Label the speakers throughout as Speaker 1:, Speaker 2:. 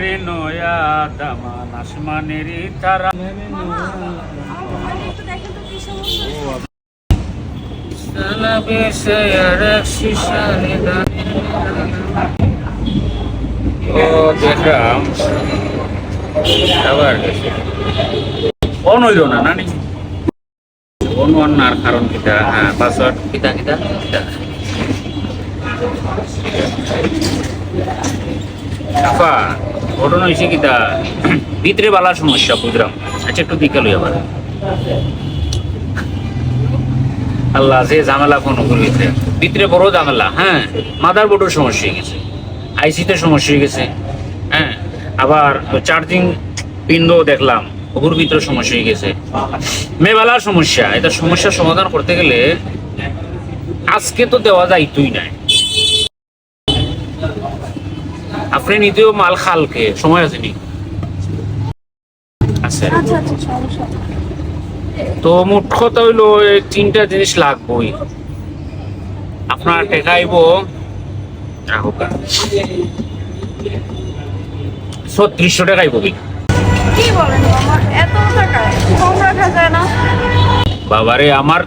Speaker 1: রে নয়া দামান আসমানের তারা। ও দেখলাম আবার অন হইল না নানি? অন অন্যার কারণ কিটা হ্যাঁ পাসওয়ার্ড কিটা কিটা? কিটা। আপা ঘটনা হয়েছে কিটা ভিতরে বালার সমস্যা, বুঝলাম। আচ্ছা একটু দিকে লই আবার আল্লাহ, যে ঝামেলা ফোন করিয়েছে ভিতরে। বড় ঝামেলা হ্যাঁ? মাদার বোর্ডের সমস্যা হয়ে গেছে। আইসিতে সমস্যা হয়ে গেছে হ্যাঁ? আবার চার্জিং পিনও দেখলাম ওগুর ভিতরে সমস্যা হয়ে গেছে। মেবালার সমস্যা, এটা সমস্যার সমাধান করতে গেলে আজকে তো দেওয়া যায় যাইতই নাই। আপনি নিজেও মাল খালকে সময় আছে নি? আছে।
Speaker 2: আচ্ছা আচ্ছা
Speaker 1: তো মোট কথা হইল তিনটা জিনিস লাগবেই। আপনার টেকাইব ছত্রিশশো টাকাইব কি?
Speaker 2: কি বলেন মামা এত টাকা কম রাখা যায় না।
Speaker 1: বাবারে আমার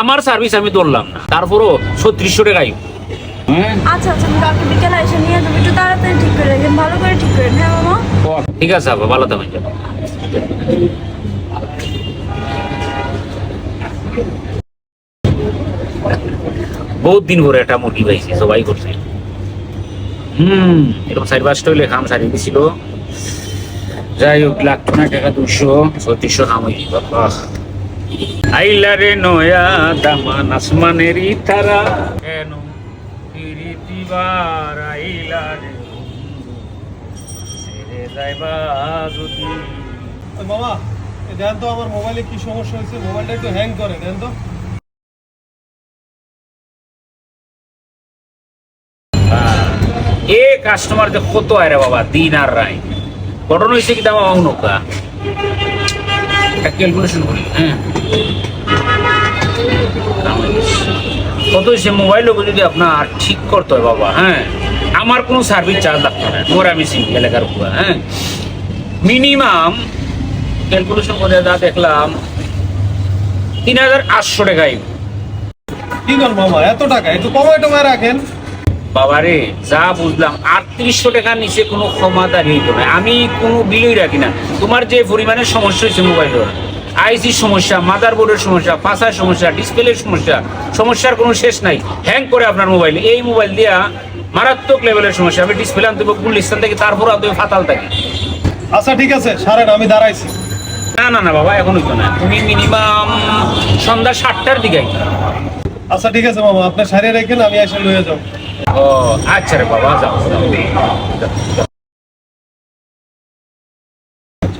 Speaker 1: আমার সার্ভিস আমি ধরলাম না। তারপরও ছত্রিশশো টাকাই
Speaker 2: আচ্ছা আচ্ছা আমি কালকে বিকেলে এসে নিয়ে যাব। একটু তাড়াতাড়ি ঠিক করে রাখেন ভালো করে ঠিক করেন হ্যাঁ মামা।
Speaker 1: ঠিক আছে আপা ভালো থাকবেন। বহুত দিন পরে একটা মুরগি পাইছি সবাই করছে। হুম এরকম চারি পাঁচটা হইলে খাম সারি দিছিল। যাই হোক লাগতো না টাকা দুশো ছত্রিশশো নাম হইলি বাবা। আইলা রে নয়া দামান আসমানেরই তারা। কেন প্রীতিবার আইলা রে। ছেড়ে যাইবা যদি।
Speaker 3: ওই দেন তো আমার মোবাইলে কি সমস্যা হয়েছে মোবাইলটা একটু হ্যাং করে দেন তো।
Speaker 1: এ কাস্টমার যে কত আয় রে বাবা দিন আর রায়। ঘটনা হয়েছে কি দামা অনকা ক্যালকুলেশন করি হ্যাঁ। কত হয়েছে মোবাইলও যদি আপনার ঠিক করতে হয় বাবা হ্যাঁ? আমার কোনো সার্ভিস চার্জ লাগতো না। মোর আমি সিঙ্গেল এলাকার উপর হ্যাঁ? মিনিমাম ক্যালকুলেশন করে যা দেখলাম তিন হাজার আটশো টাকায়
Speaker 3: কি মামা এত টাকা? একটু কমায় টমায় রাখেন।
Speaker 1: বাবারে যা বুঝলাম আটত্রিশশো টাকার নিচে কোনো ক্ষমা দাঁড়িয়ে আমি কোনো বিলই রাখি না। তোমার যে পরিমাণে সমস্যা হয়েছে মোবাইলের আইসির সমস্যা মাদার বোর্ডের সমস্যা পাশার সমস্যা ডিসপ্লের সমস্যা সমস্যার কোনো শেষ নাই। হ্যাং করে আপনার মোবাইল এই মোবাইল দিয়া মারাত্মক লেভেলের সমস্যা। আমি ডিসপ্লে আনতে গুলিস্তান থেকে তারপর আনতে ফাতাল থেকে।
Speaker 3: আচ্ছা ঠিক আছে সারেন আমি দাঁড়াইছি।
Speaker 1: না না না বাবা এখন হইতো না। তুমি মিনিমাম সন্ধ্যা সাতটার দিকে
Speaker 3: আচ্ছা ঠিক আছে মামা আপনার সারিয়ে রেখেন আমি এসে লয়ে যাও
Speaker 1: ও আচ্ছা রে বাবা যাও। যাও।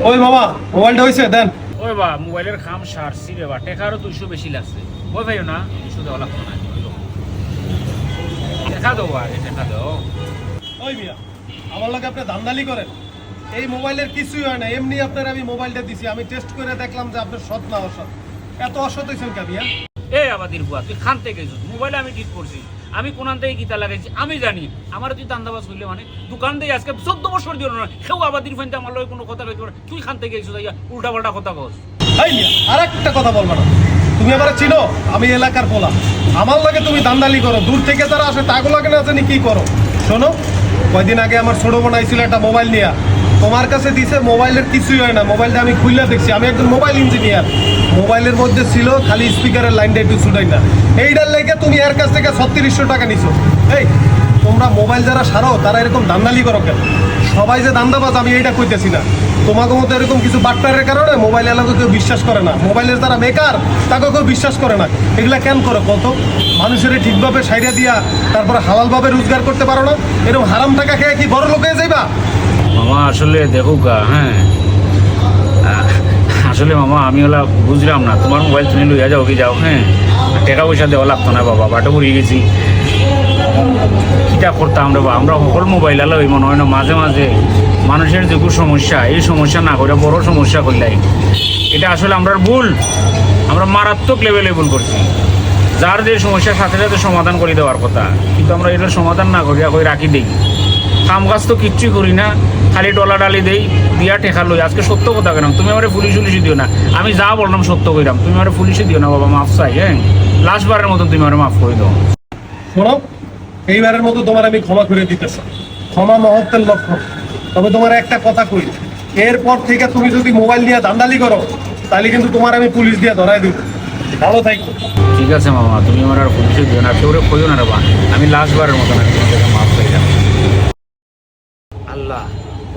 Speaker 3: ওই মামা মোবাইলটা হয়েছে দেন।
Speaker 1: ওই বা মোবাইলের খাম সারছি রে বা টেকারও দুইশো বেশি লাগছে। ওই ভাইও না দুশো দেওয়া লাগতো না দেখা দেবো আগে দেখা দেবো।
Speaker 3: ওই মিয়া আমার লাগে আপনি ধান্দালি করেন। এই মোবাইলের কিছুই হয় না এমনি আপনার আমি মোবাইলটা দিছি আমি টেস্ট করে দেখলাম যে আপনার সৎ না অসৎ। এত অসৎ হয়েছেন কে মিয়া?
Speaker 1: এই আমাদের বুয়া তুই খান থেকে মোবাইলে আমি ঠিক করছি। আমি কোনান থেকে গীতা লাগাইছি? আমি জানি। আমার যদি দান্দাবাজ করলে মানে দোকান থেকে আজকে চোদ্দ বছর দিল না। কেউ আবাদির ফেনতে আমার লগে কোনো কথা কইতে পারে তুই খান থেকে গেছিস উল্টা পাল্টা কথা কস।
Speaker 3: আর একটা কথা বলব না। তুমি এবারে চিনো? আমি এলাকার পোলা। আমার লাগে তুমি দান্দালি করো। দূর থেকে যারা আসে তাগুলোকে না জানি কি করো। শোনো, কয়দিন আগে আমার ছোট বোন আইছিল একটা মোবাইল নিয়ে। তোমার কাছে দিছে, মোবাইলের কিছুই হয় না। মোবাইলটা আমি খুললে দেখছি। আমি একজন মোবাইল ইঞ্জিনিয়ার। মোবাইলের মধ্যে ছিল, খালি স্পিকারের লাইনটা একটু ছুটাই না। এইটার লেগে তুমি এর কাছ থেকে ছত্রিশশো টাকা নিছো। এই, তোমরা মোবাইল যারা সারো, তারা এরকম দান্দালি করো কেন? সবাই যে দান্দাবাজ, আমি এইটা কইতেছি না। তোমাকে মতো এরকম কিছু বাট্টারের কারণে মোবাইল এলাকা কেউ বিশ্বাস করে না। মোবাইলের যারা বেকার তাকে কেউ বিশ্বাস করে না। এগুলা কেন করে কত মানুষের ঠিকভাবে সাইডা দিয়া তারপরে হালালভাবে রোজগার করতে পারো না। এরকম হারাম টাকা খেয়ে কি বড় লোকে যাইবা?
Speaker 1: মামা, আসলে দেখো গা হ্যাঁ আসলে মামা, আমি ওলা বুঝলাম না। তোমার মোবাইল তুমি লইয়া যাও কি যাও হ্যাঁ? টাকা পয়সা দেওয়া লাগতো না বাবা, বাটো পড়িয়ে গেছি। কিটা করতাম রে বা আমরা সকল মোবাইল আলো মনে হয় না, মাঝে মাঝে মানুষের যে সমস্যা এই সমস্যা না করে বড় সমস্যা করলাই এটা আসলে আমরা ভুল। আমরা মারাত্মক লেভেলে ভুল করছি। যার যে সমস্যার সাথে সাথে সমাধান করে দেওয়ার কথা। কিন্তু আমরা এটা সমাধান না করি রাখি দিই? কাম কাজ তো কিচ্ছুই করি না। খালি ডলা ডালি দেই দিয়া ঠেকা লই আজকে সত্য কথা কেন তুমি আমার পুলিশ পুলিশ দিও না। আমি যা বললাম সত্য কইরাম তুমি আমার পুলিশে দিও না বাবা মাফ চাই হ্যাঁ? লাস্ট বারের মতো তুমি আমার মাফ করে দাও।
Speaker 3: শোনো এইবারের মতো তোমার আমি ক্ষমা করে দিতেছি ক্ষমা মহত্বের লক্ষ্য তবে তোমার একটা কথা কই এরপর থেকে তুমি যদি মোবাইল দিয়ে দান্দালি করো তাহলে কিন্তু তোমার আমি পুলিশ দিয়ে ধরাই দিব। ভালো থাকো
Speaker 1: ঠিক আছে মামা তুমি আমার আর পুলিশে দিও না কেউ কইও না রে বা আমি লাস্ট বারের মতো আমি তোমার মাফ চাইলাম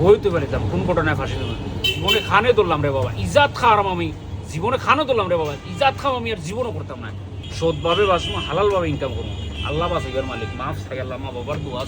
Speaker 1: হইতে পারিতাম কোন ঘটনায় ফাঁসি দেবো জীবনে খানে ধরলাম রে বাবা, ইজাত খাওয়ারাম আমি। জীবনে খানে ধরলাম রে বাবা, ইজাত খাও আমি আর জীবনও করতাম না। সৎভাবে বাঁচবো, হালালভাবে ইনকাম করব। আল্লাহ বাঁচাইবার মালিক, মাফ থাকে আল্লাহ, মা বাবার দোয়া